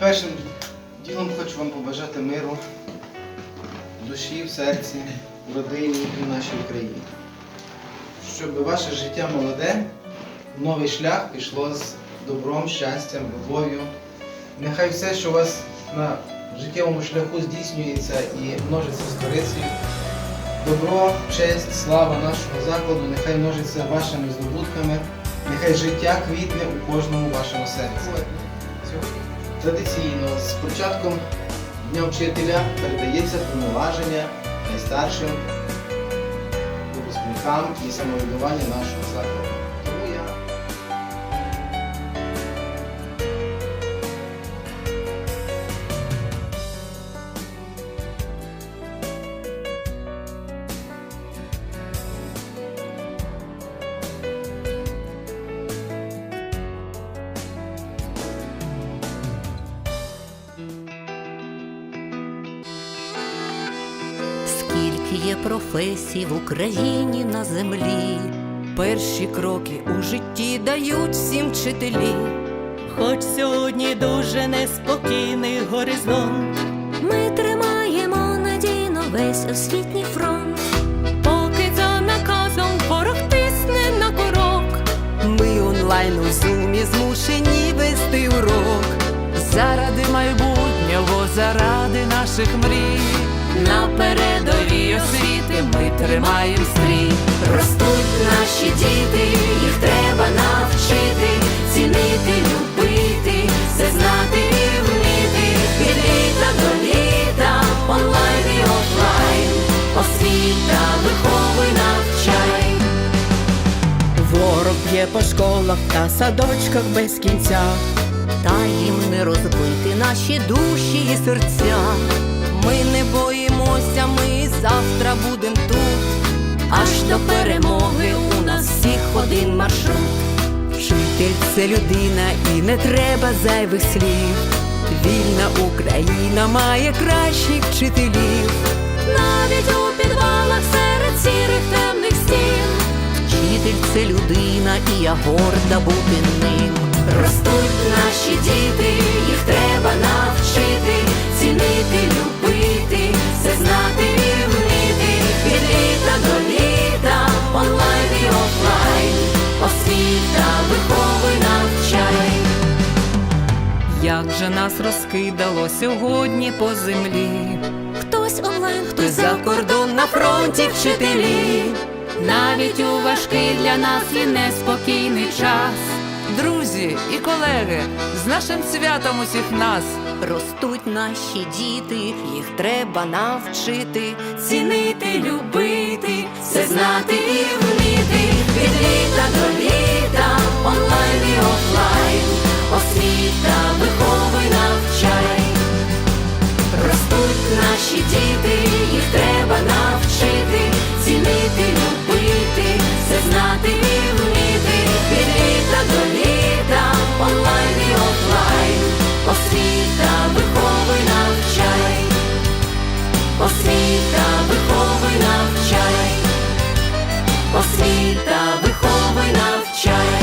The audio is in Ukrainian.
Першим ділом хочу вам побажати миру в душі, в серці, в родині і в нашій Україні. Щоб ваше життя молоде, новий шлях пішло з добром, щастям, любов'ю. Нехай все, що у вас на життєвому шляху здійснюється і множиться з корицею. Добро, честь, слава нашого закладу, нехай множиться вашими здобутками, нехай життя квітне у кожному вашому серці. Традиційно з початком Дня вчителя передається повноваження найстаршим випускникам і самоврядування нашого закладу. Є професій в Україні на землі, Перші кроки у житті дають всім вчителі. Хоч сьогодні дуже неспокійний горизонт, ми тримаємо надійно весь освітній фронт. поки за наказом ворог тисне на курок. Ми онлайн у зумі змушені вести урок. Заради майбутнього, заради наших мрій. Тримаємо стрій. Ростуть наші діти, їх треба навчити, цінити, любити, все знати і вміти. Від літа до літа, онлайн і офлайн, освіта, виховуй, навчай. Ворог б'є по школах та садочках без кінця. Та їм не розбити наші душі і серця. Один маршрут. Вчитель це людина і не треба зайвих слів. Вільна Україна має кращих вчителів. Навіть у підвалах серед сірих темних стін. Вчитель це людина, і я горда бути ним. Ростуть наші діти, їх треба нас розкидало сьогодні по землі, Хтось онлайн, хтось за кордон на фронті вчителі. Навіть у важкий для нас і неспокійний час. Друзі і колеги, з нашим святом усіх нас. Ростуть наші діти, їх треба навчити, Цінити, любити, все знати і вміти. Від літа до літа, онлайн і офлайн, освіта, любити, все знати і вміти. Від літа до літа, онлайн і офлайн, освіта, виховуй, навчай. Освіта, виховуй, навчай. Освіта, виховуй, навчай.